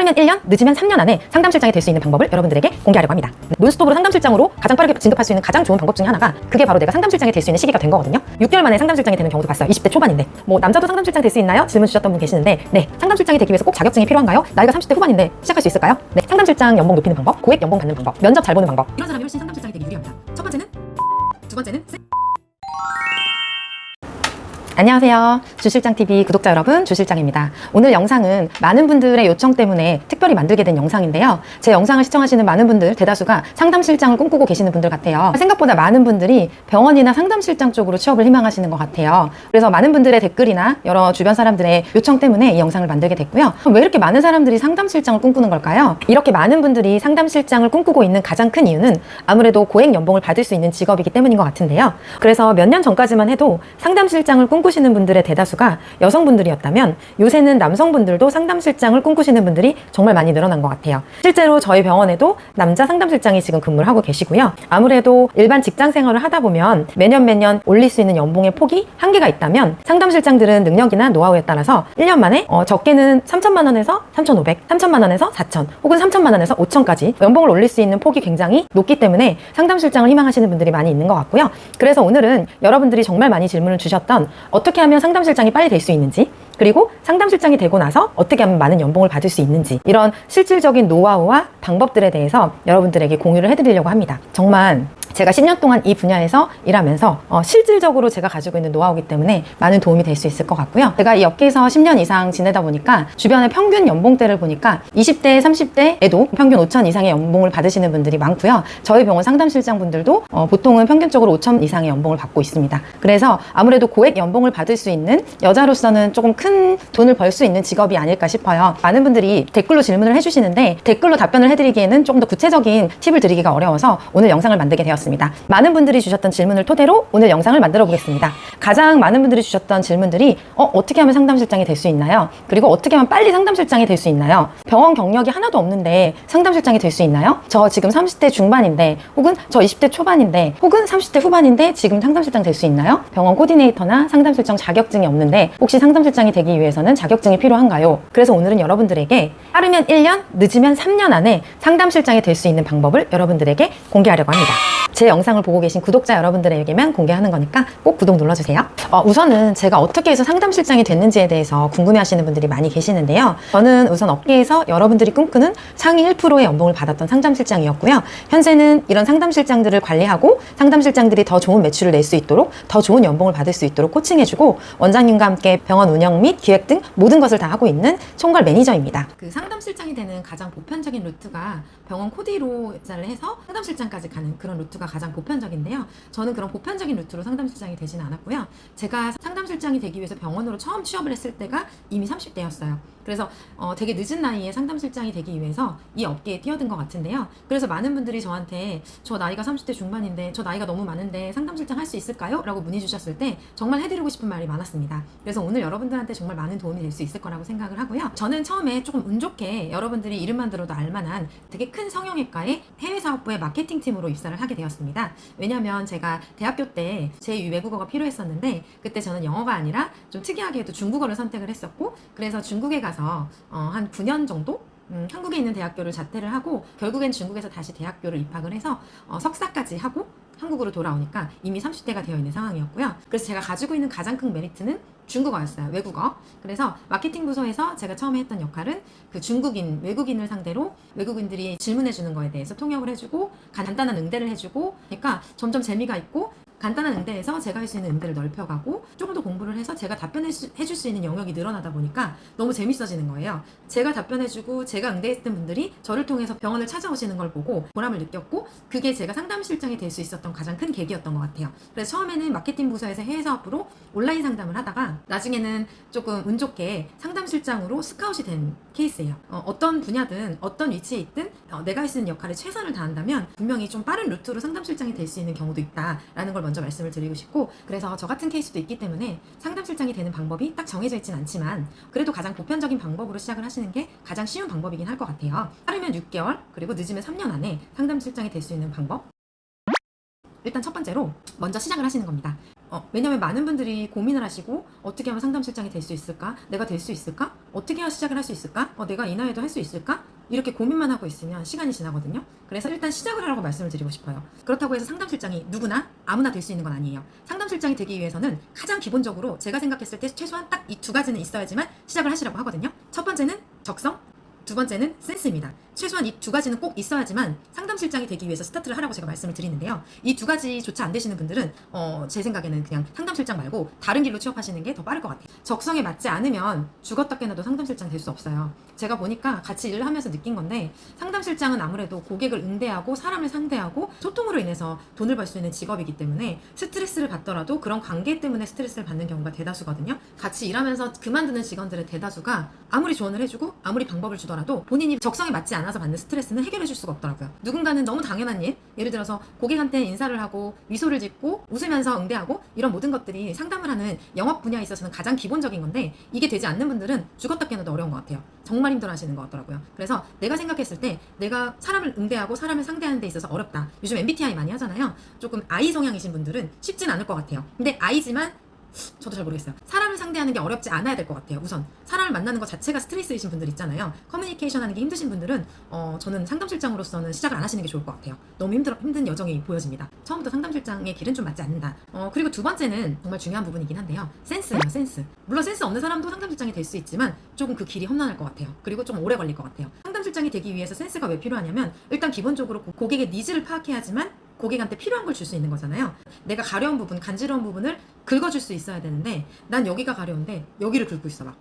빠르면 1년, 늦으면 3년 안에 상담실장이 될 수 있는 방법을 여러분들에게 공개하려고 합니다. 네, 논스톱으로 상담실장으로 가장 빠르게 진급할 수 있는 가장 좋은 방법 중에 하나가 그게 바로 내가 상담실장이 될 수 있는 시기가 된 거거든요. 6개월 만에 상담실장이 되는 경우도 봤어요. 20대 초반인데. 뭐 남자도 상담실장 될 수 있나요? 질문 주셨던 분 계시는데 네, 상담실장이 되기 위해서 꼭 자격증이 필요한가요? 나이가 30대 후반인데 시작할 수 있을까요? 네, 상담실장 연봉 높이는 방법, 고액 연봉 받는 방법, 면접 잘 보는 방법. 이런 사람이 훨씬 상담실장이 되기 유리합니다. 첫 번째는 두 번째는 안녕하세요. 주실장TV 구독자 여러분, 주실장입니다. 오늘 영상은 많은 분들의 요청 때문에 특별히 만들게 된 영상인데요. 제 영상을 시청하시는 많은 분들, 대다수가 상담실장을 꿈꾸고 계시는 분들 같아요. 생각보다 많은 분들이 병원이나 상담실장 쪽으로 취업을 희망하시는 것 같아요. 그래서 많은 분들의 댓글이나 여러 주변 사람들의 요청 때문에 이 영상을 만들게 됐고요. 왜 이렇게 많은 사람들이 상담실장을 꿈꾸는 걸까요? 이렇게 많은 분들이 상담실장을 꿈꾸고 있는 가장 큰 이유는 아무래도 고액 연봉을 받을 수 있는 직업이기 때문인 것 같은데요. 그래서 몇 년 전까지만 해도 상담실장을 꿈꾸 시는 분들의 대다수가 여성분들이었다면 요새는 남성분들도 상담실장을 꿈꾸시는 분들이 정말 많이 늘어난 것 같아요. 실제로 저희 병원에도 남자 상담실장이 지금 근무를 하고 계시고요. 아무래도 일반 직장 생활을 하다 보면 매년 매년 올릴 수 있는 연봉의 폭이 한계가 있다면 상담실장들은 능력이나 노하우에 따라서 1년 만에 어, 적게는 3천만 원에서 3,500, 3천만 원에서 4천, 혹은 3천만 원에서 5천까지 연봉을 올릴 수 있는 폭이 굉장히 높기 때문에 상담실장을 희망하시는 분들이 많이 있는 것 같고요. 그래서 오늘은 여러분들이 정말 많이 질문을 주셨던 어떻게 하면 상담실장이 빨리 될 수 있는지 그리고 상담실장이 되고 나서 어떻게 하면 많은 연봉을 받을 수 있는지 이런 실질적인 노하우와 방법들에 대해서 여러분들에게 공유를 해드리려고 합니다. 정말 제가 10년 동안 이 분야에서 일하면서 어, 실질적으로 제가 가지고 있는 노하우기 때문에 많은 도움이 될 수 있을 것 같고요. 제가 이 업계에서 10년 이상 지내다 보니까 주변의 평균 연봉대를 보니까 20대, 30대에도 평균 5천 이상의 연봉을 받으시는 분들이 많고요. 저희 병원 상담실장 분들도 어, 보통은 평균적으로 5천 이상의 연봉을 받고 있습니다. 그래서 아무래도 고액 연봉을 받을 수 있는 여자로서는 조금 큰 돈을 벌 수 있는 직업이 아닐까 싶어요. 많은 분들이 댓글로 질문을 해주시는데 댓글로 답변을 해드리기에는 조금 더 구체적인 팁을 드리기가 어려워서 오늘 영상을 만들게 되었습니다. 많은 분들이 주셨던 질문을 토대로 오늘 영상을 만들어 보겠습니다. 가장 많은 분들이 주셨던 질문들이 어, 어떻게 하면 상담실장이 될 수 있나요? 그리고 어떻게 하면 빨리 상담실장이 될 수 있나요? 병원 경력이 하나도 없는데 상담실장이 될 수 있나요? 저 지금 30대 중반인데 혹은 저 20대 초반인데 혹은 30대 후반인데 지금 상담실장 될 수 있나요? 병원 코디네이터나 상담실장 자격증이 없는데 혹시 상담실장이 되기 위해서는 자격증이 필요한가요? 그래서 오늘은 여러분들에게 빠르면 1년, 늦으면 3년 안에 상담실장이 될 수 있는 방법을 여러분들에게 공개하려고 합니다. 제 영상을 보고 계신 구독자 여러분들에게만 공개하는 거니까 꼭 구독 눌러주세요. 어, 우선은 제가 어떻게 해서 상담 실장이 됐는지에 대해서 궁금해하시는 분들이 많이 계시는데요. 저는 우선 업계에서 여러분들이 꿈꾸는 상위 1%의 연봉을 받았던 상담 실장이었고요. 현재는 이런 상담 실장들을 관리하고 상담 실장들이 더 좋은 매출을 낼 수 있도록 더 좋은 연봉을 받을 수 있도록 코칭해주고 원장님과 함께 병원 운영 및 기획 등 모든 것을 다 하고 있는 총괄 매니저입니다. 그 상담 실장이 되는 가장 보편적인 루트가 병원 코디로 입사를 해서 상담 실장까지 가는 그런 루트 가 가장 보편적인데요. 저는 그런 보편적인 루트로 상담실장이 되지는 않았고요. 제가 상담실장이 되기 위해서 병원으로 처음 취업을 했을 때가 이미 30대였어요. 그래서 어, 되게 늦은 나이에 상담실장이 되기 위해서 이 업계에 뛰어든 것 같은데요. 그래서 많은 분들이 저한테 저 나이가 30대 중반인데 저 나이가 너무 많은데 상담실장 할 수 있을까요? 라고 문의 주셨을 때 정말 해드리고 싶은 말이 많았습니다. 그래서 오늘 여러분들한테 정말 많은 도움이 될 수 있을 거라고 생각을 하고요. 저는 처음에 조금 운 좋게 여러분들이 이름만 들어도 알만한 되게 큰 성형외과의 해외 사업부의 마케팅 팀으로 입사를 하게 되었습니다. 왜냐하면 제가 대학교 때 제 외국어가 필요했었는데 그때 저는 영어가 아니라 좀 특이하게도 중국어를 선택을 했었고 그래서 중국에 가서 어, 한 9년 정도 음, 한국에 있는 대학교를 자퇴를 하고 결국엔 중국에서 다시 대학교를 입학을 해서 어, 석사까지 하고 한국으로 돌아오니까 이미 30대가 되어 있는 상황이었고요. 그래서 제가 가지고 있는 가장 큰 메리트는 중국어였어요. 외국어. 그래서 마케팅 부서에서 제가 처음에 했던 역할은 그 중국인, 외국인을 상대로 외국인들이 질문해 주는 거에 대해서 통역을 해주고 간단한 응대를 해주고 그러니까 점점 재미가 있고 간단한 응대에서 제가 할 수 있는 응대를 넓혀가고 조금 더 공부를 해서 제가 답변해 주- 해줄 수 있는 영역이 늘어나다 보니까 너무 재밌어지는 거예요. 제가 답변해주고 제가 응대했던 분들이 저를 통해서 병원을 찾아오시는 걸 보고 보람을 느꼈고 그게 제가 상담실장이 될 수 있었던 가장 큰 계기였던 것 같아요. 그래서 처음에는 마케팅 부서에서 해외 사업부로 온라인 상담을 하다가 나중에는 조금 운 좋게 상담실장으로 스카웃이 된 케이스예요. 어, 떤 분야든 어떤 위치에 있든 어, 내가 할 수 있는 역할에 최선을 다한다면 분명히 좀 빠른 루트로 상담실장이 될 수 있는 경우도 있다라는 걸 먼저 말씀을 드리고 싶고 그래서 저 같은 케이스도 있기 때문에 상담실장이 되는 방법이 딱 정해져 있진 않지만 그래도 가장 보편적인 방법으로 시작을 하시는 게 가장 쉬운 방법이긴 할 것 같아요. 빠르면 6개월 그리고 늦으면 3년 안에 상담실장이 될 수 있는 방법 일단 첫 번째로 먼저 시작을 하시는 겁니다. 어, 왜냐면 많은 분들이 고민을 하시고 어떻게 하면 상담실장이 될 수 있을까? 내가 될 수 있을까? 어떻게 해야 시작을 할 수 있을까? 어, 내가 이 나이에도 할 수 있을까? 이렇게 고민만 하고 있으면 시간이 지나거든요. 그래서 일단 시작을 하라고 말씀을 드리고 싶어요. 그렇다고 해서 상담실장이 누구나 아무나 될 수 있는 건 아니에요. 상담실장이 되기 위해서는 가장 기본적으로 제가 생각했을 때 최소한 딱 이 두 가지는 있어야지만 시작을 하시라고 하거든요. 첫 번째는 적성, 두 번째는 센스입니다. 최소한 이 두 가지는 꼭 있어야지만 상담실장이 되기 위해서 스타트를 하라고 제가 말씀을 드리는데요. 이 두 가지조차 안 되시는 분들은 어, 제 생각에는 그냥 상담실장 말고 다른 길로 취업하시는 게 더 빠를 것 같아요. 적성에 맞지 않으면 죽었다 깨나도 상담실장 될 수 없어요. 제가 보니까 같이 일을 하면서 느낀 건데 상담실장은 아무래도 고객을 응대하고 사람을 상대하고 소통으로 인해서 돈을 벌 수 있는 직업이기 때문에 스트레스를 받더라도 그런 관계 때문에 스트레스를 받는 경우가 대다수거든요. 같이 일하면서 그만두는 직원들의 대다수가 아무리 조언을 해주고 아무리 방법을 주더라도 본인이 적성에 맞지 않아서 받는 스트레스는 해결해 줄 수가 없더라고요. 누군가는 너무 당연한 일, 예를 들어서 고객한테 인사를 하고 미소를 짓고 웃으면서 응대하고 이런 모든 것들이 상담을 하는 영업 분야에 있어서는 가장 기본적인 건데 이게 되지 않는 분들은 죽었다 깨나도 어려운 것 같아요. 정말 힘들어 하시는 것 같더라고요. 그래서 내가 생각했을 때 내가 사람을 응대하고 사람을 상대하는 데 있어서 어렵다. 요즘 MBTI 많이 하잖아요. 조금 I 성향이신 분들은 쉽진 않을 것 같아요. 근데 I지만 저도 잘 모르겠어요. 사람을 상대하는 게 어렵지 않아야 될 것 같아요. 우선 사람을 만나는 것 자체가 스트레스이신 분들 있잖아요. 커뮤니케이션 하는 게 힘드신 분들은 어, 저는 상담실장으로서는 시작을 안 하시는 게 좋을 것 같아요. 너무 힘들어 힘든 여정이 보여집니다. 처음부터 상담실장의 길은 좀 맞지 않는다. 어, 그리고 두 번째는 정말 중요한 부분이긴 한데요. 센스예요, 센스. 물론 센스 없는 사람도 상담실장이 될 수 있지만 조금 그 길이 험난할 것 같아요. 그리고 좀 오래 걸릴 것 같아요. 상담실장이 되기 위해서 센스가 왜 필요하냐면 일단 기본적으로 고- 고객의 니즈를 파악해야지만 고객한테 필요한 걸 줄 수 있는 거잖아요. 내가 가려운 부분, 간지러운 부분을 긁어줄 수 있어야 되는데 난 여기가 가려운데 여기를 긁고 있어 막.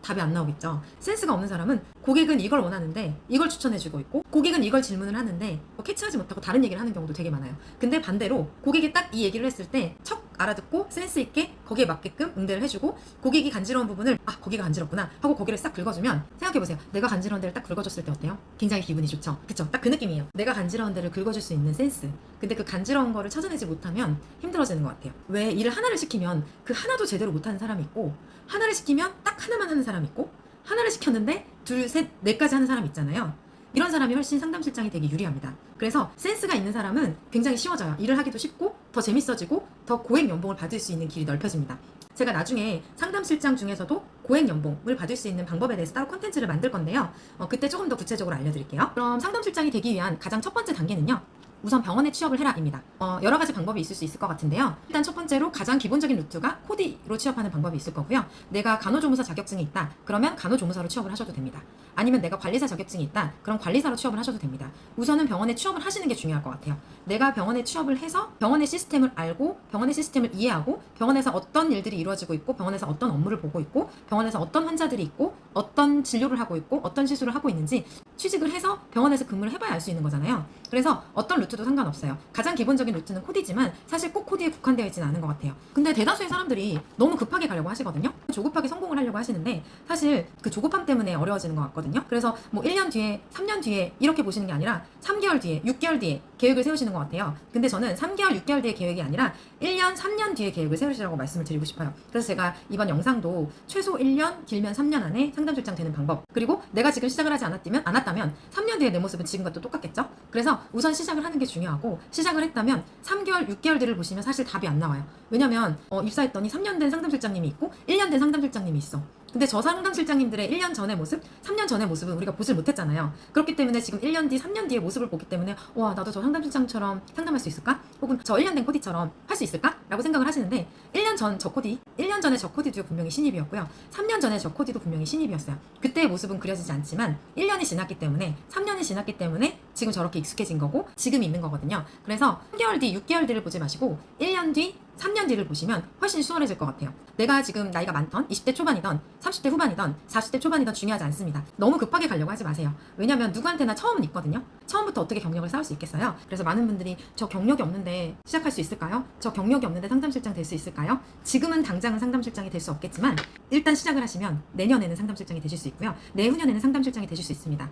답이 안 나오겠죠. 센스가 없는 사람은 고객은 이걸 원하는데 이걸 추천해주고 있고 고객은 이걸 질문을 하는데 뭐 캐치하지 못하고 다른 얘기를 하는 경우도 되게 많아요. 근데 반대로 고객이 딱 이 얘기를 했을 때 척 알아듣고 센스 있게 거기에 맞게끔 응대를 해주고 고객이 간지러운 부분을 아 거기가 간지럽구나 하고 거기를 싹 긁어주면 생각해보세요. 내가 간지러운 데를 딱 긁어줬을 때 어때요? 굉장히 기분이 좋죠. 그쵸? 딱 그 느낌이에요. 내가 간지러운 데를 긁어줄 수 있는 센스. 근데 그 간지러운 거를 찾아내지 못하면 힘들어지는 것 같아요. 왜 일을 하나를 시키면 그 하나도 제대로 못하는 사람이 있고 하나를 시키면 딱 하나만 하는 사람이 있고 하나를 시켰는데 둘, 셋, 넷까지 하는 사람 있잖아요. 이런 사람이 훨씬 상담실장이 되게 유리합니다. 그래서 센스가 있는 사람은 굉장히 쉬워져요. 일을 하기도 쉽고 더 재밌어지고 더 고액 연봉을 받을 수 있는 길이 넓혀집니다. 제가 나중에 상담실장 중에서도 고액 연봉을 받을 수 있는 방법에 대해서 따로 콘텐츠를 만들 건데요. 어, 그때 조금 더 구체적으로 알려드릴게요. 그럼 상담실장이 되기 위한 가장 첫 번째 단계는요. 우선 병원에 취업을 해라입니다. 어, 여러 가지 방법이 있을 수 있을 것 같은데요. 일단 첫 번째로 가장 기본적인 루트가 코디로 취업하는 방법이 있을 거고요. 내가 간호조무사 자격증이 있다. 그러면 간호조무사로 취업을 하셔도 됩니다. 아니면 내가 관리사 자격증이 있다. 그럼 관리사로 취업을 하셔도 됩니다. 우선은 병원에 취업을 하시는 게 중요할 것 같아요. 내가 병원에 취업을 해서 병원의 시스템을 알고 병원의 시스템을 이해하고 병원에서 어떤 일들이 이루어지고 있고 병원에서 어떤 업무를 보고 있고 병원에서 어떤 환자들이 있고 어떤 진료를 하고 있고 어떤 시술을 하고 있는지 취직을 해서 병원에서 근무를 해봐야 알 수 있는 거잖아요. 그래서 어떤 루트도 상관없어요. 가장 기본적인 루트는 코디지만 사실 꼭 코디에 국한되어 있지는 않은 것 같아요. 근데 대다수의 사람들이 너무 급하게 가려고 하시거든요. 조급하게 성공을 하려고 하시는데 사실 그 조급함 때문에 어려워지는 것 같거든요. 그래서 뭐 1년 뒤에, 3년 뒤에 이렇게 보시는 게 아니라 3개월 뒤에, 6개월 뒤에 계획을 세우시는 것 같아요. 근데 저는 3개월, 6개월 뒤에 계획이 아니라 1년, 3년 뒤에 계획을 세우시라고 말씀을 드리고 싶어요. 그래서 제가 이번 영상도 최소 1년, 길면 3년 안에 상담실장 되는 방법. 그리고 내가 지금 시작을 하지 않았다면, 않았다면 3년 뒤에 내 모습은 지금과 또 똑같겠죠? 그래서 우선 시작을 하는 게 중요하고 시작을 했다면 3개월, 6개월 뒤를 보시면 사실 답이 안 나와요. 왜냐면 어, 입사했더니 3년 된 상담실장님이 있고 1년 된 상담실장님이 있어. 근데 저 상담 실장님들의 1년 전의 모습, 3년 전의 모습은 우리가 보질 못했잖아요. 그렇기 때문에 지금 1년 뒤, 3년 뒤의 모습을 보기 때문에 와 나도 저 상담 실장처럼 상담할 수 있을까? 혹은 저 1년 된 코디처럼 할 수 있을까? 라고 생각을 하시는데 1년 전 저 코디, 1년 전에 저 코디도 분명히 신입이었고요. 3년 전에 저 코디도 분명히 신입이었어요. 그때의 모습은 그려지지 않지만 1년이 지났기 때문에 3년이 지났기 때문에 지금 저렇게 익숙해진 거고 지금 있는 거거든요. 그래서 3개월 뒤, 6개월 뒤를 보지 마시고 1년 뒤, 3년 뒤를 보시면 훨씬 수월해질 것 같아요. 내가 지금 나이가 많던 20대 초반이던 30대 후반이던 40대 초반이던 중요하지 않습니다. 너무 급하게 가려고 하지 마세요. 왜냐면 누구한테나 처음은 있거든요. 처음부터 어떻게 경력을 쌓을 수 있겠어요? 그래서 많은 분들이 저 경력이 없는데 시작할 수 있을까요? 저 경력이 없는데 상담실장 될 수 있을까요? 지금은 당장은 상담실장이 될 수 없겠지만 일단 시작을 하시면 내년에는 상담실장이 되실 수 있고요. 내후년에는 상담실장이 되실 수 있습니다.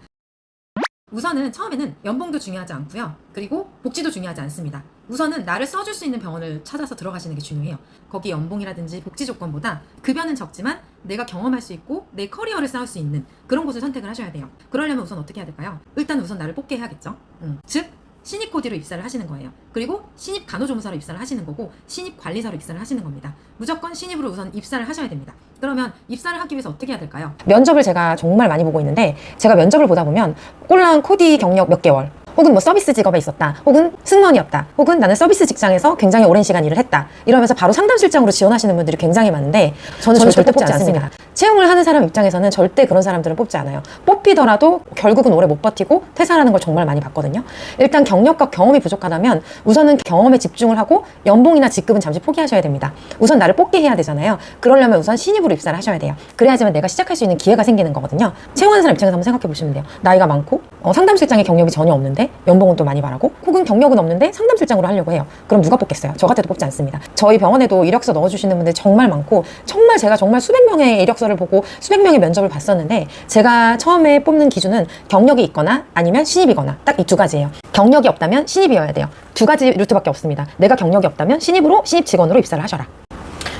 우선은 처음에는 연봉도 중요하지 않고요. 그리고 복지도 중요하지 않습니다. 우선은 나를 써줄 수 있는 병원을 찾아서 들어가시는 게 중요해요. 거기 연봉이라든지 복지 조건보다 급여는 적지만 내가 경험할 수 있고 내 커리어를 쌓을 수 있는 그런 곳을 선택을 하셔야 돼요. 그러려면 우선 어떻게 해야 될까요? 일단 우선 나를 뽑게 해야겠죠. 음, 즉 신입 코디로 입사를 하시는 거예요. 그리고 신입 간호조무사로 입사를 하시는 거고 신입 관리사로 입사를 하시는 겁니다. 무조건 신입으로 우선 입사를 하셔야 됩니다. 그러면 입사를 하기 위해서 어떻게 해야 될까요? 면접을 제가 정말 많이 보고 있는데 제가 면접을 보다 보면 꼴랑 코디 경력 몇 개월 혹은 뭐 서비스 직업에 있었다 혹은 승무원이었다 혹은 나는 서비스 직장에서 굉장히 오랜 시간 일을 했다 이러면서 바로 상담 실장으로 지원하시는 분들이 굉장히 많은데 저는, 저는 절대 뽑지 않습니다. 채용을 하는 사람 입장에서는 절대 그런 사람들은 뽑지 않아요. 뽑히더라도 결국은 오래 못 버티고 퇴사하는 걸 정말 많이 봤거든요. 일단 경력과 경험이 부족하다면 우선은 경험에 집중을 하고 연봉이나 직급은 잠시 포기하셔야 됩니다. 우선 나를 뽑게 해야 되잖아요. 그러려면 우선 신입으로 입사를 하셔야 돼요. 그래야지만 내가 시작할 수 있는 기회가 생기는 거거든요. 채용하는 사람 입장에서 한번 생각해 보시면 돼요. 나이가 많고 어, 상담 실장의 경력이 전혀 없는데 연봉은 또 많이 바라고 혹은 경력은 없는데 상담실장으로 하려고 해요. 그럼 누가 뽑겠어요? 저 같아도 뽑지 않습니다. 저희 병원에도 이력서 넣어주시는 분들 정말 많고 정말 제가 정말 수백 명의 이력서를 보고 수백 명의 면접을 봤었는데 제가 처음에 뽑는 기준은 경력이 있거나 아니면 신입이거나 딱 이 두 가지예요. 경력이 없다면 신입이어야 돼요. 두 가지 루트밖에 없습니다. 내가 경력이 없다면 신입으로 신입 직원으로 입사를 하셔라.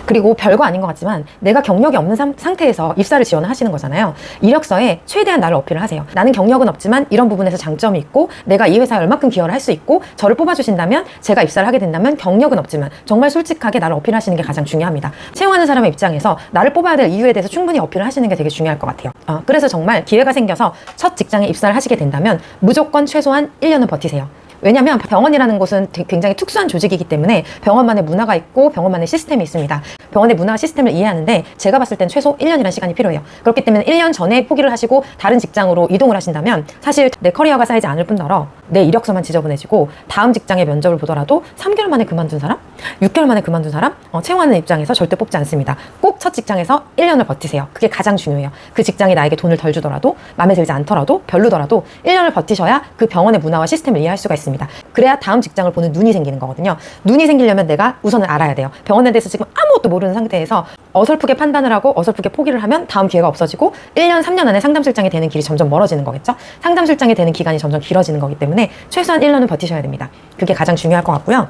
그리고 별거 아닌 것 같지만 내가 경력이 없는 상, 상태에서 입사를 지원을 하시는 거잖아요. 이력서에 최대한 나를 어필을 하세요. 나는 경력은 없지만 이런 부분에서 장점이 있고 내가 이 회사에 얼마큼 기여를 할 수 있고 저를 뽑아주신다면 제가 입사를 하게 된다면 경력은 없지만 정말 솔직하게 나를 어필하시는 게 가장 중요합니다. 채용하는 사람의 입장에서 나를 뽑아야 될 이유에 대해서 충분히 어필을 하시는 게 되게 중요할 것 같아요. 어, 그래서 정말 기회가 생겨서 첫 직장에 입사를 하시게 된다면 무조건 최소한 1년은 버티세요. 왜냐하면 병원이라는 곳은 굉장히 특수한 조직이기 때문에 병원만의 문화가 있고 병원만의 시스템이 있습니다. 병원의 문화와 시스템을 이해하는데 제가 봤을 땐 최소 1년이라는 시간이 필요해요. 그렇기 때문에 1년 전에 포기를 하시고 다른 직장으로 이동을 하신다면 사실 내 커리어가 쌓이지 않을 뿐더러 내 이력서만 지저분해지고 다음 직장의 면접을 보더라도 3개월 만에 그만둔 사람, 6개월 만에 그만둔 사람 어, 채용하는 입장에서 절대 뽑지 않습니다. 꼭 첫 직장에서 1년을 버티세요. 그게 가장 중요해요. 그 직장이 나에게 돈을 덜 주더라도 마음에 들지 않더라도 별로더라도 1년을 버티셔야 그 병원의 문화와 시스템을 이해할 수가 있습니다. 그래야 다음 직장을 보는 눈이 생기는 거거든요. 눈이 생기려면 내가 우선은 알아야 돼요. 병원에 대해서 지금 아무것도 모르는 상태에서 어설프게 판단을 하고 어설프게 포기를 하면 다음 기회가 없어지고 1년, 3년 안에 상담실장이 되는 길이 점점 멀어지는 거겠죠. 상담실장이 되는 기간이 점점 길어지는 거기 때문에 최소한 1년은 버티셔야 됩니다. 그게 가장 중요할 것 같고요.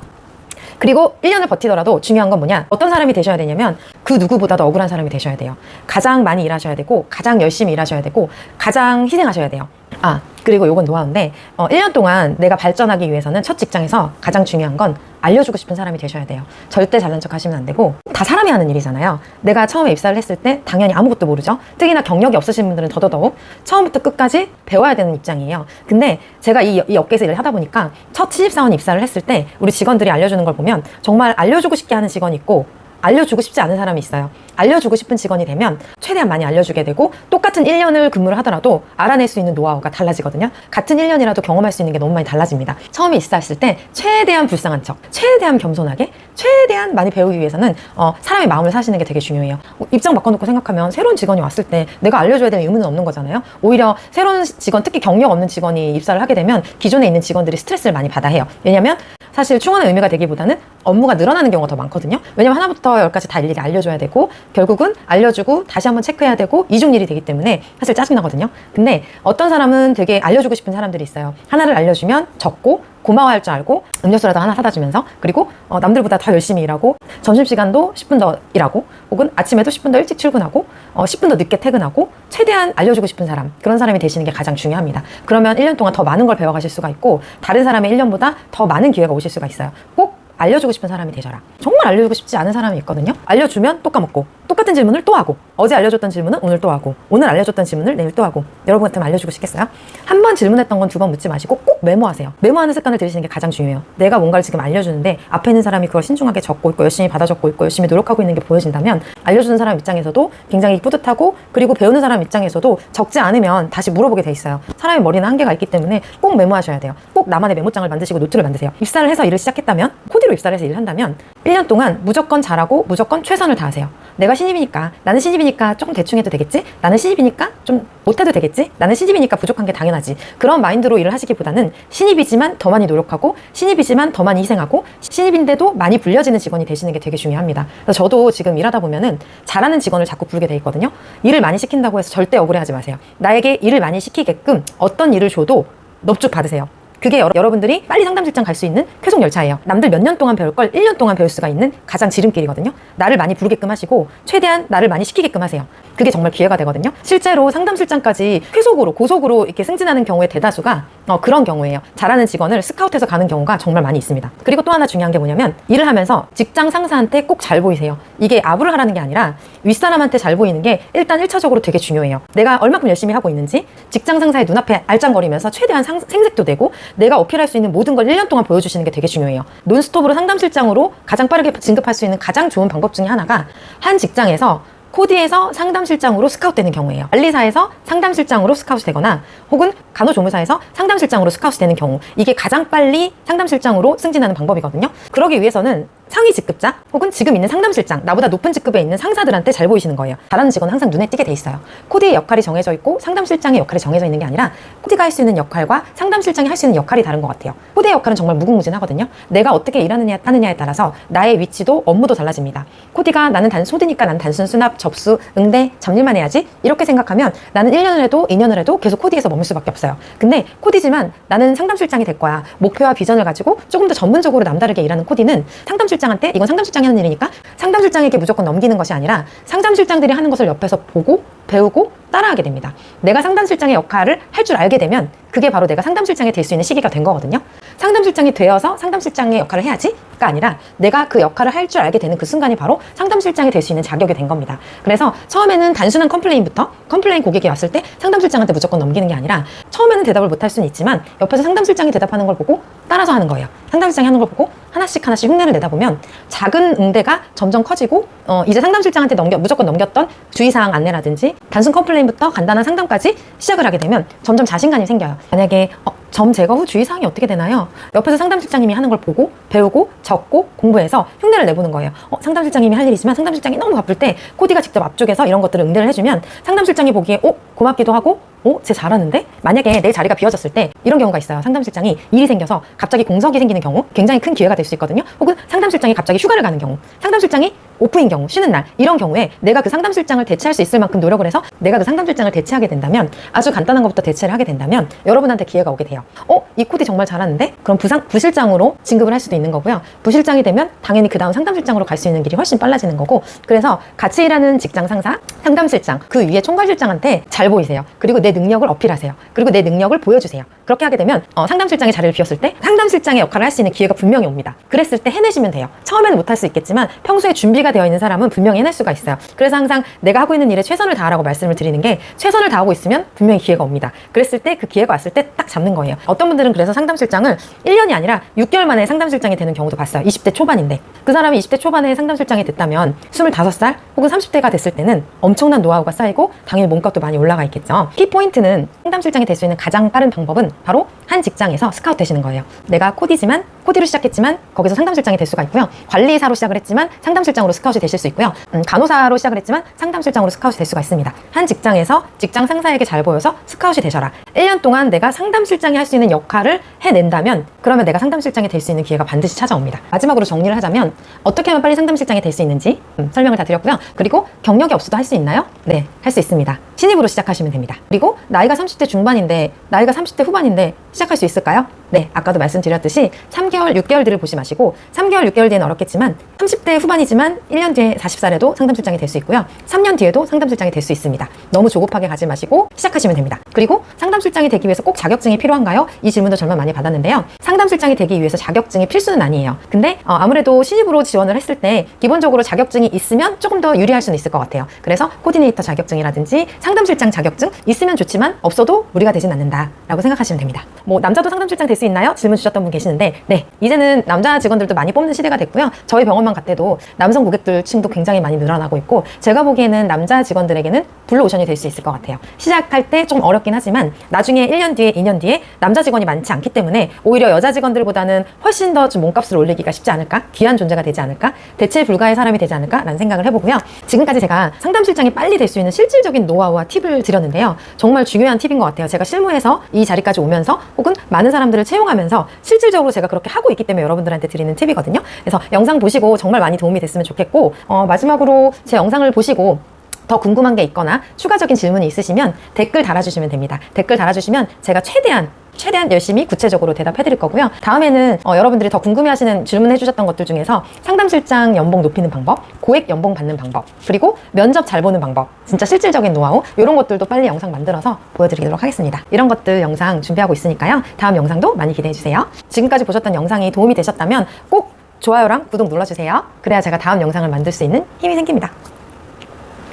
그리고 1년을 버티더라도 중요한 건 뭐냐? 어떤 사람이 되셔야 되냐면 그 누구보다도 억울한 사람이 되셔야 돼요. 가장 많이 일하셔야 되고, 가장 열심히 일하셔야 되고, 가장 희생하셔야 돼요. 아, 그리고 요건 노하우인데, 어, 1년 동안 내가 발전하기 위해서는 첫 직장에서 가장 중요한 건 알려주고 싶은 사람이 되셔야 돼요. 절대 잘난 척 하시면 안 되고, 다 사람이 하는 일이잖아요. 내가 처음에 입사를 했을 때 당연히 아무것도 모르죠. 특히나 경력이 없으신 분들은 더더더욱 처음부터 끝까지 배워야 되는 입장이에요. 근데 제가 이, 이 업계에서 일을 하다 보니까 첫 신입사원 입사를 했을 때 우리 직원들이 알려주는 걸 보면 정말 알려주고 싶게 하는 직원이 있고 알려주고 싶지 않은 사람이 있어요. 알려주고 싶은 직원이 되면 최대한 많이 알려주게 되고 똑같은 1년을 근무를 하더라도 알아낼 수 있는 노하우가 달라지거든요. 같은 1년이라도 경험할 수 있는 게 너무 많이 달라집니다. 처음에 입사했을 때 최대한 불쌍한 척, 최대한 겸손하게, 최대한 많이 배우기 위해서는 어, 사람의 마음을 사시는 게 되게 중요해요. 입장 바꿔놓고 생각하면 새로운 직원이 왔을 때 내가 알려줘야 되는 의무는 없는 거잖아요. 오히려 새로운 직원, 특히 경력 없는 직원이 입사를 하게 되면 기존에 있는 직원들이 스트레스를 많이 받아 해요. 왜냐면 사실 충원의 의미가 되기보다는 업무가 늘어나는 경우가 더 많거든요. 왜냐면 하나부터 열까지 다 일일이 알려줘야 되고 결국은 알려주고 다시 한번 체크해야 되고 이중일이 되기 때문에 사실 짜증나거든요. 근데 어떤 사람은 되게 알려주고 싶은 사람들이 있어요. 하나를 알려주면 적고 고마워할 줄 알고 음료수라도 하나 사다 주면서 그리고 어, 남들보다 더 열심히 일하고 점심시간도 10분 더 일하고 혹은 아침에도 10분 더 일찍 출근하고 어, 10분 더 늦게 퇴근하고 최대한 알려주고 싶은 사람 그런 사람이 되시는 게 가장 중요합니다. 그러면 1년 동안 더 많은 걸 배워가실 수가 있고 다른 사람의 1년보다 더 많은 기회가 오실 수가 있어요. 꼭 알려주고 싶은 사람이 되셔라. 정말 알려주고 싶지 않은 사람이 있거든요. 알려주면 또 까먹고 똑같은 질문을 또 하고 어제 알려줬던 질문은 오늘 또 하고 오늘 알려줬던 질문을 내일 또 하고 여러분 같으면 알려주고 싶겠어요? 한 번 질문했던 건 두 번 묻지 마시고 꼭 메모하세요. 메모하는 습관을 들이시는 게 가장 중요해요. 내가 뭔가를 지금 알려주는데 앞에 있는 사람이 그걸 신중하게 적고 있고 열심히 받아 적고 있고 열심히 노력하고 있는 게 보여진다면 알려주는 사람 입장에서도 굉장히 뿌듯하고 그리고 배우는 사람 입장에서도 적지 않으면 다시 물어보게 돼 있어요. 사람의 머리는 한계가 있기 때문에 꼭 메모하셔야 돼요. 꼭 나만의 메모장을 만드시고 노트를 만드세요. 입사를 해서 일을 시작했다면 코디 로 입사를 해서 일을 한다면 1년 동안 무조건 잘하고 무조건 최선을 다하세요. 내가 신입이니까 나는 신입이니까 조금 대충 해도 되겠지? 나는 신입이니까 좀 못해도 되겠지? 나는 신입이니까 부족한 게 당연하지. 그런 마인드로 일을 하시기보다는 신입이지만 더 많이 노력하고 신입이지만 더 많이 희생하고 신입인데도 많이 불려지는 직원이 되시는 게 되게 중요합니다. 그래서 저도 지금 일하다 보면은 잘하는 직원을 자꾸 부르게 돼 있거든요. 일을 많이 시킨다고 해서 절대 억울해하지 마세요. 나에게 일을 많이 시키게끔 어떤 일을 줘도 넙죽 받으세요. 그게 여러, 여러 분들이 빨리 상담실장 갈 수 있는 쾌속 열차예요. 남들 몇 년 동안 배울 걸 1년 동안 배울 수가 있는 가장 지름길이거든요. 나를 많이 부르게끔 하시고 최대한 나를 많이 시키게끔 하세요. 그게 정말 기회가 되거든요. 실제로 상담실장까지 회속으로 고속으로 이렇게 승진하는 경우의 대다수가 어, 그런 경우예요. 잘하는 직원을 스카우트해서 가는 경우가 정말 많이 있습니다. 그리고 또 하나 중요한 게 뭐냐면 일을 하면서 직장 상사한테 꼭 잘 보이세요. 이게 아부를 하라는 게 아니라 윗사람한테 잘 보이는 게 일단 1차적으로 되게 중요해요. 내가 얼마큼 열심히 하고 있는지 직장 상사의 눈앞에 알짱거리면서 최대한 상- 생색도 내고 내가 어필할 수 있는 모든 걸 1년 동안 보여주시는 게 되게 중요해요. 논스톱으로 상담실장으로 가장 빠르게 진급할 수 있는 가장 좋은 방법 중에 하나가 한 직장에서 코디에서 상담실장으로 스카우트되는 경우예요. 관리사에서 상담실장으로 스카우트되거나 혹은 간호조무사에서 상담실장으로 스카우트되는 경우 이게 가장 빨리 상담실장으로 승진하는 방법이거든요. 그러기 위해서는 상위 직급자 혹은 지금 있는 상담실장 나보다 높은 직급에 있는 상사들한테 잘 보이시는 거예요. 잘하는 직원은 항상 눈에 띄게 돼 있어요. 코디의 역할이 정해져 있고 상담실장의 역할이 정해져 있는 게 아니라 코디가 할 수 있는 역할과 상담실장이 할 수 있는 역할이 다른 것 같아요. 코디의 역할은 정말 무궁무진하거든요. 내가 어떻게 일하느냐 하느냐에 따라서 나의 위치도 업무도 달라집니다. 코디가 나는 단 소디니까 난 단순 수납, 접수, 응대, 잡일만 해야지 이렇게 생각하면 나는 1년을 해도 2년을 해도 계속 코디에서 머물 수밖에 없어요. 근데 코디지만 나는 상담실장이 될 거야. 목표와 비전을 가지고 조금 더 전문적으로 남다르게 일하는 코디는 상담실 장한테 이건 상담실장이 하는 일이니까 상담실장에게 무조건 넘기는 것이 아니라 상담실장들이 하는 것을 옆에서 보고 배우고 따라하게 됩니다. 내가 상담실장의 역할을 할 줄 알게 되면 그게 바로 내가 상담실장이 될 수 있는 시기가 된 거거든요. 상담실장이 되어서 상담실장의 역할을 해야지가 아니라 내가 그 역할을 할 줄 알게 되는 그 순간이 바로 상담실장이 될 수 있는 자격이 된 겁니다. 그래서 처음에는 단순한 컴플레인부터 컴플레인 고객이 왔을 때 상담실장한테 무조건 넘기는 게 아니라 처음에는 대답을 못 할 수는 있지만 옆에서 상담실장이 대답하는 걸 보고 따라서 하는 거예요. 상담실장이 하는 걸 보고 하나씩 하나씩 흉내를 내다 보면 작은 응대가 점점 커지고 어, 이제 상담실장한테 넘겨 무조건 넘겼던 주의사항 안내라든지 단순 컴플레인부터 간단한 상담까지 시작을 하게 되면 점점 자신감이 생겨요. 만약에 어, 점 제거 후 주의사항이 어떻게 되나요? 옆에서 상담실장님이 하는 걸 보고 배우고 적고 공부해서 흉내를 내보는 거예요. 어, 상담실장님이 할 일이지만 상담실장이 너무 바쁠 때 코디가 직접 앞쪽에서 이런 것들을 응대를 해주면 상담실장이 보기에 어 고맙기도 하고 어, 쟤 잘하는데? 만약에 내 자리가 비어졌을 때 이런 경우가 있어요. 상담실장이 일이 생겨서 갑자기 공석이 생기는 경우 굉장히 큰 기회가 될수 있거든요. 혹은 상담실장이 갑자기 휴가를 가는 경우, 상담실장이 오프인 경우, 쉬는 날 이런 경우에 내가 그 상담실장을 대체할 수 있을 만큼 노력을 해서 내가 그 상담실장을 대체하게 된다면 아주 간단한 것부터 대체를 하게 된다면 여러분한테 기회가 오게 돼요. 어, 이 코디 정말 잘하는데? 그럼 부상 부실장으로 진급을 할 수도 있는 거고요. 부실장이 되면 당연히 그 다음 상담실장으로 갈 수 있는 길이 훨씬 빨라지는 거고 그래서 같이 일하는 직장 상사, 상담실장, 그 위에 총괄실장한테 잘 보이세요. 그리고 내 능력을 어필하세요. 그리고 내 능력을 보여주세요. 그렇게 하게 되면 어, 상담실장의 자리를 비웠을 때 상담실장의 역할을 할 수 있는 기회가 분명히 옵니다. 그랬을 때 해내시면 돼요. 처음에는 못할 수 있겠지만 평소에 준비가 되어 있는 사람은 분명히 해낼 수가 있어요. 그래서 항상 내가 하고 있는 일에 최선을 다하라고 말씀을 드리는 게 최선을 다하고 있으면 분명히 기회가 옵니다. 그랬을 때 그 기회가 왔을 때 딱 잡는 거예요. 어떤 분들은 그래서 상담실장을 1년이 아니라 6개월 만에 상담실장이 되는 경우도 봤어요. 20대 초반인데. 그 사람이 20대 초반에 상담실장이 됐다면 25살 혹은 30대가 됐을 때는 엄청난 노하우가 쌓이고 당연히 몸값도 많이 올라가 있겠죠. 키포인트는 상담실장이 될 수 있는 가장 빠른 방법은 바로 한 직장에서 스카우트 되시는 거예요. 내가 코디지만 코디로 시작했지만 거기서 상담실장이 될 수가 있고요. 관리사로 시작을 했지만 상담실장으로 스카우트 되실 수 있고요. 음, 간호사로 시작을 했지만 상담실장으로 스카우트 될 수가 있습니다. 한 직장에서 직장 상사에게 잘 보여서 스카우트 되셔라. 1년 동안 내가 상담실장이 할 수 있는 역할을 해낸다면 그러면 내가 상담실장이 될 수 있는 기회가 반드시 찾아옵니다. 마지막으로 정리를 하자면 어떻게 하면 빨리 상담실장이 될 수 있는지 음, 설명을 다 드렸고요. 그리고 경력이 없어도 할 수 있나요? 네, 할 수 있습니다. 신입으로 시작하시면 됩니다. 그리고 나이가 30대 중반인데 나이가 30대 후반인데 시작할 수 있을까요? 네, 아까도 말씀드렸듯이 3개월, 6개월 뒤를 보지 마시고 3개월, 6개월 뒤에는 어렵겠지만 30대 후반이지만 1년 뒤에 40살에도 상담실장이 될 수 있고요. 3년 뒤에도 상담실장이 될 수 있습니다. 너무 조급하게 가지 마시고 시작하시면 됩니다. 그리고 상담실장이 되기 위해서 꼭 자격증이 필요한가요? 이 질문도 정말 많이 받았는데요. 상담실장이 되기 위해서 자격증이 필수는 아니에요. 근데 어, 아무래도 신입으로 지원을 했을 때 기본적으로 자격증이 있으면 조금 더 유리할 수는 있을 것 같아요. 그래서 코디네이터 자격증이라든지 상담실장 자격증 있으면 좋지만 없어도 무리가 되진 않는다라고 생각하시면 됩니다. 뭐 남자도 상담실장 될 수 있나요? 질문 주셨던 분 계시는데 네 이제는 남자 직원들도 많이 뽑는 시대가 됐고요. 저희 병원만 갔대도 남성 고객들 층도 굉장히 많이 늘어나고 있고 제가 보기에는 남자 직원들에게는 블루오션이 될 수 있을 것 같아요. 시작할 때 좀 어렵긴 하지만 나중에 1년 뒤에 2년 뒤에 남자 직원이 많지 않기 때문에 오히려 여자 직원들보다는 훨씬 더 좀 몸값을 올리기가 쉽지 않을까? 귀한 존재가 되지 않을까? 대체 불가의 사람이 되지 않을까라는 생각을 해보고요. 지금까지 제가 상담 실장이 빨리 될 수 있는 실질적인 노하우와 팁을 드렸는데요. 정말 중요한 팁인 것 같아요. 제가 실무에서 이 자리까지 오면서 혹은 많은 사람들을 채용하면서 실질적으로 제가 그렇게 하고 있기 때문에 여러분들한테 드리는 팁이거든요. 그래서 영상 보시고 정말 많이 도움이 됐으면 좋겠고 어, 마지막으로 제 영상을 보시고 더 궁금한 게 있거나 추가적인 질문이 있으시면 댓글 달아주시면 됩니다. 댓글 달아주시면 제가 최대한 최대한 열심히 구체적으로 대답해 드릴 거고요. 다음에는 어, 여러분들이 더 궁금해 하시는 질문해 주셨던 것들 중에서 상담실장 연봉 높이는 방법, 고액 연봉 받는 방법, 그리고 면접 잘 보는 방법, 진짜 실질적인 노하우, 이런 것들도 빨리 영상 만들어서 보여드리도록 하겠습니다. 이런 것들 영상 준비하고 있으니까요. 다음 영상도 많이 기대해 주세요. 지금까지 보셨던 영상이 도움이 되셨다면 꼭 좋아요랑 구독 눌러주세요. 그래야 제가 다음 영상을 만들 수 있는 힘이 생깁니다.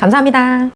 감사합니다.